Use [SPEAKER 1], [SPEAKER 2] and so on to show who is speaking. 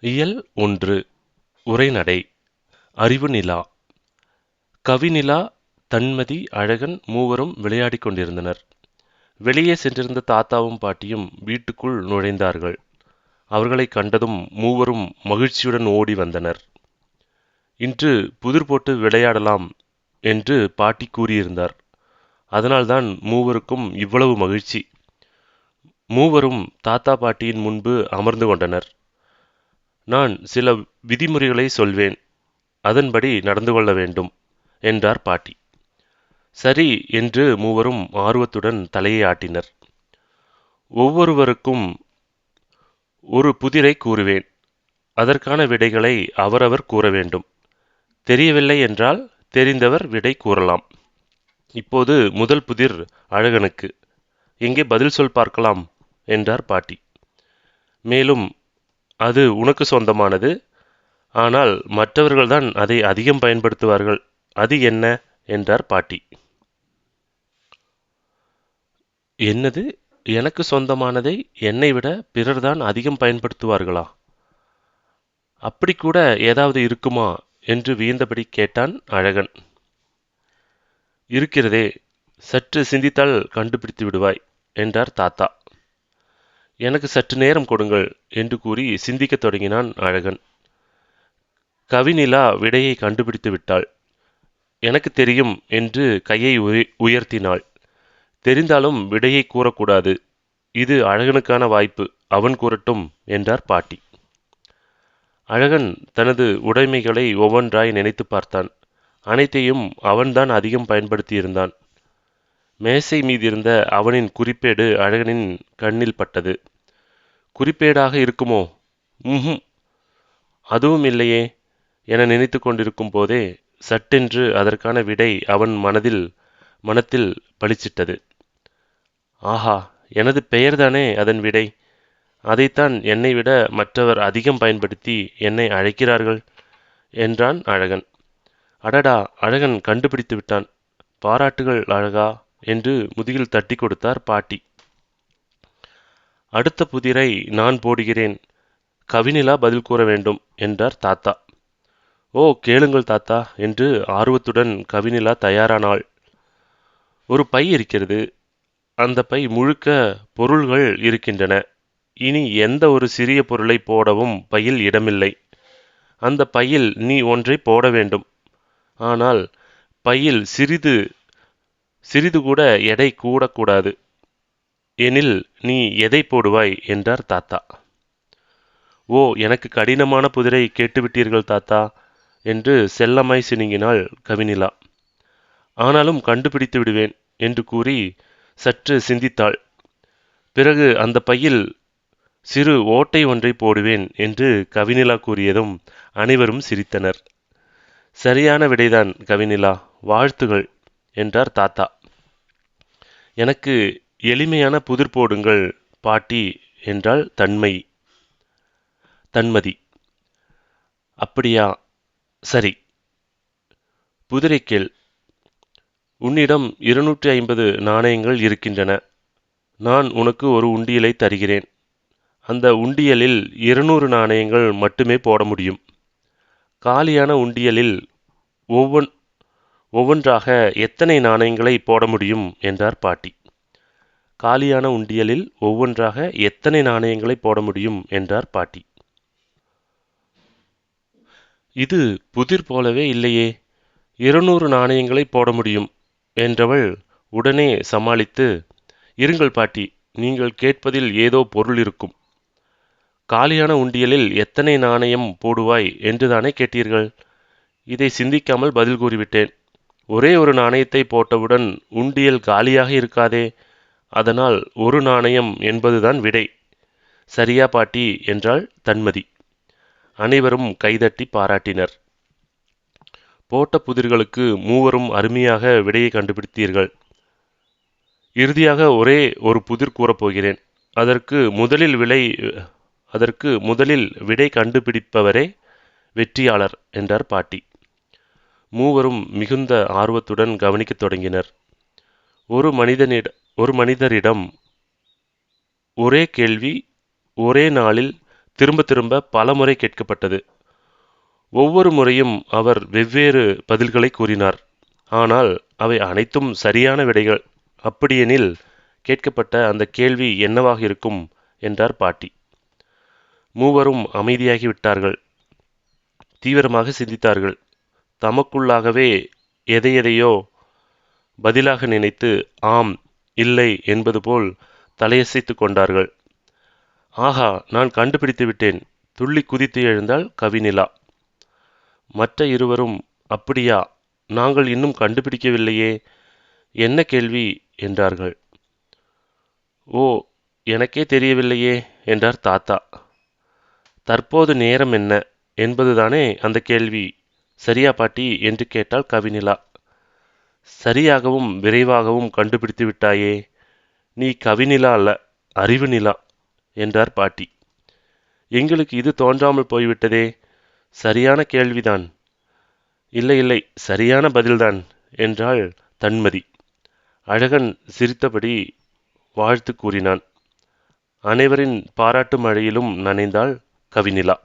[SPEAKER 1] இயல் ஒன்று உரைநடை அறிவு நிலா. கவிநிலா தன்மதி அழகன் மூவரும் விளையாடிக் கொண்டிருந்தனர். வெளியே சென்றிருந்த தாத்தாவும் பாட்டியும் வீட்டுக்குள் நுழைந்தார்கள். அவர்களை கண்டதும் மூவரும் மகிழ்ச்சியுடன் ஓடி வந்தனர். இன்று புதிர் போட்டு விளையாடலாம் என்று பாட்டி கூறியிருந்தார். அதனால்தான் மூவருக்கும் இவ்வளவு மகிழ்ச்சி. மூவரும் தாத்தா பாட்டியின் முன்பு அமர்ந்து கொண்டனர். நான் சில விதிமுறைகளை சொல்வேன். அதன்படி நடந்து கொள்ள வேண்டும் என்றார் பாட்டி. சரி என்று மூவரும் ஆர்வத்துடன் தலையை ஆட்டினர். ஒவ்வொருவருக்கும் ஒரு புதிரை கூறுவேன். அதற்கான விடைகளை அவரவர் கூற வேண்டும். தெரியவில்லை என்றால் தெரிந்தவர் விடை கூறலாம். இப்போது முதல் புதிர் அழகனுக்கு. எங்கே பதில் சொல் பார்க்கலாம் என்றார் பாட்டி. மேலும் அது உனக்கு சொந்தமானது. ஆனால் மற்றவர்கள்தான் அதை அதிகம் பயன்படுத்துவார்கள். அது என்ன? என்றார் பாட்டி. என்னது? எனக்கு சொந்தமானதை என்னை விட பிறர்தான் அதிகம் பயன்படுத்துவார்களா? அப்படி கூட ஏதாவது இருக்குமா? என்று வியந்தபடி கேட்டான் அழகன். இருக்கிறதே. சற்று சிந்தித்தால் கண்டுபிடித்து விடுவாய் என்றார் தாத்தா. எனக்கு சற்று நேரம் கொடுங்கள் என்று கூறி சிந்திக்கத் தொடங்கினான் அழகன். கவிநிலா விடையை கண்டுபிடித்து விட்டாள். எனக்கு தெரியும் என்று கையை உயர்த்தினாள். தெரிந்தாலும் விடையை கூறக்கூடாது. இது அழகனுக்கான வாய்ப்பு அவன் கூறட்டும் என்றார் பாட்டி. அழகன் தனது உடைமைகளை ஒவ்வொன்றாய் நினைத்து பார்த்தான். அனைத்தையும் அவன்தான் அதிகம் பயன்படுத்தியிருந்தான். மேசை மீதிருந்த அவனின் குறிப்பேடு அழகனின் கண்ணில் பட்டது. குறிப்பேடாக இருக்குமோ? ம் அதுவும் இல்லையே என நினைத்து கொண்டிருக்கும் போதே சட்டென்று அதற்கான விடை அவன் மனதில் மனத்தில் பளிச்சிட்டது. ஆஹா எனது பெயர்தானே அதன் விடை? அதைத்தான் என்னை விட மற்றவர் அதிகம் பயன்படுத்தி என்னை அழைக்கிறார்கள்? என்றான் அழகன். அடடா அழகன் கண்டுபிடித்து விட்டான். பாராட்டுகள் அழகா. என்று முதுகில் தட்டி கொடுத்தார் பாட்டி. அடுத்த புதிரை நான் போடுகிறேன். கவிநிலா பதில் கூற வேண்டும் என்றார் தாத்தா. ஓ கேளுங்கள் தாத்தா என்று ஆர்வத்துடன் கவினிலா தயாரானாள். ஒரு பை இருக்கிறது. அந்த பை முழுக்க பொருள்கள் இருக்கின்றன. இனி எந்த ஒரு சிறிய பொருளை போடவும் பையில் இடமில்லை. அந்த பையில் நீ ஒன்றை போட வேண்டும். ஆனால் பையில் சிறிது சிறிது கூட எடை கூடக்கூடாது. எனில் நீ எதை போடுவாய்? என்றார் தாத்தா. ஓ எனக்கு கடினமான புதிரை கேட்டுவிட்டீர்கள் தாத்தா என்று செல்லமாய் சினுங்கினாள் கவினிலா. ஆனாலும் கண்டுபிடித்து விடுவேன் என்று கூறி சற்று சிந்தித்தாள். பிறகு அந்த பையில் சிறு ஓட்டை ஒன்றை போடுவேன் என்று கவினிலா கூறியதும் அனைவரும் சிரித்தனர். சரியான விடைதான் கவினிலா வாழ்த்துகள் என்றார் தாத்தா. எனக்கு எளிமையான புதிர் போடுங்கள் பாட்டி என்றாள் தன்மை தன்மதி. அப்படியா? சரி. புதிரைக்கேள் உன்னிடம் இருநூற்றி ஐம்பது நாணயங்கள் இருக்கின்றன. நான் உனக்கு ஒரு உண்டியலை தருகிறேன். அந்த உண்டியலில் இருநூறு நாணயங்கள் மட்டுமே போட முடியும். காலியான உண்டியலில் ஒவ்வொன் ஒவ்வொன்றாக எத்தனை நாணயங்களை போட முடியும்? என்றார் பாட்டி. காலியான உண்டியலில் ஒவ்வொன்றாக எத்தனை நாணயங்களை போட முடியும்? என்றார் பாட்டி. இது புதிர் போலவே இல்லையே. இருநூறு நாணயங்களை போட முடியும் என்றவள் உடனே சமாளித்து இருங்கள் பாட்டி நீங்கள் கேட்பதில் ஏதோ பொருள் இருக்கும். காலியான உண்டியலில் எத்தனை நாணயம் போடுவாய்? என்றுதானே கேட்டீர்கள். இதை சிந்திக்காமல் பதில் கூறிவிட்டேன். ஒரே ஒரு நாணயத்தை போட்டவுடன் உண்டியல் காலியாக இருக்காதே. அதனால் ஒரு நாணயம் என்பதுதான் விடை. சரியா பாட்டி என்றாள் தன்மதி. அனைவரும் கைதட்டி பாராட்டினர். போட்ட புதிர்களுக்கு மூவரும் அருமையாக விடையை கண்டுபிடித்தீர்கள். இறுதியாக ஒரே ஒரு புதிர் கூறப்போகிறேன். அதற்கு முதலில் விலை அதற்கு முதலில் விடை கண்டுபிடிப்பவரே வெற்றியாளர் என்றார் பாட்டி. மூவரும் மிகுந்த ஆர்வத்துடன் கவனிக்கத் தொடங்கினர். ஒரு மனிதனிட ஒரு மனிதரிடம் ஒரே கேள்வி ஒரே நாளில் திரும்ப திரும்ப பல முறை கேட்கப்பட்டது. ஒவ்வொரு முறையும் அவர் வெவ்வேறு பதில்களை கூறினார். ஆனால் அவை அனைத்தும் சரியான விடைகள் அப்படியெனில் கேட்கப்பட்ட அந்த கேள்வி என்னவாக இருக்கும் என்றார் பாட்டி. மூவரும் அமைதியாகி விட்டார்கள் தீவிரமாக சிந்தித்தார்கள். தமக்குள்ளாகவே எதையெதையோ பதிலாக நினைத்து ஆம் இல்லை என்பது போல் தலையசைத்து கொண்டார்கள். ஆஹா நான் கண்டுபிடித்து விட்டேன். துள்ளி குதித்து எழுந்தாள் கவினிலா மற்ற இருவரும் அப்படியா நாங்கள் இன்னும் கண்டுபிடிக்கவில்லையே. என்ன கேள்வி? என்றார்கள். ஓ எனக்கே தெரியவில்லையே என்றார் தாத்தா. தற்போது நேரம் என்ன? என்பதுதானே அந்த கேள்வி. சரியா பாட்டி என்று கேட்டாள் கவினிலா சரியாகவும் விரைவாகவும் கண்டுபிடித்து விட்டாயே நீ கவிநிலா அல்ல அறிவு நிலா என்றார் பாட்டி. எங்களுக்கு இது தோன்றாமல் போய்விட்டதே சரியான கேள்விதான். இல்லை இல்லை சரியான பதில்தான் என்றாள் தன்மதி. அழகன் சிரித்தபடி வாழ்த்து கூறினான். அனைவரின் பாராட்டு மழையிலும் நனைந்தாள் கவினிலா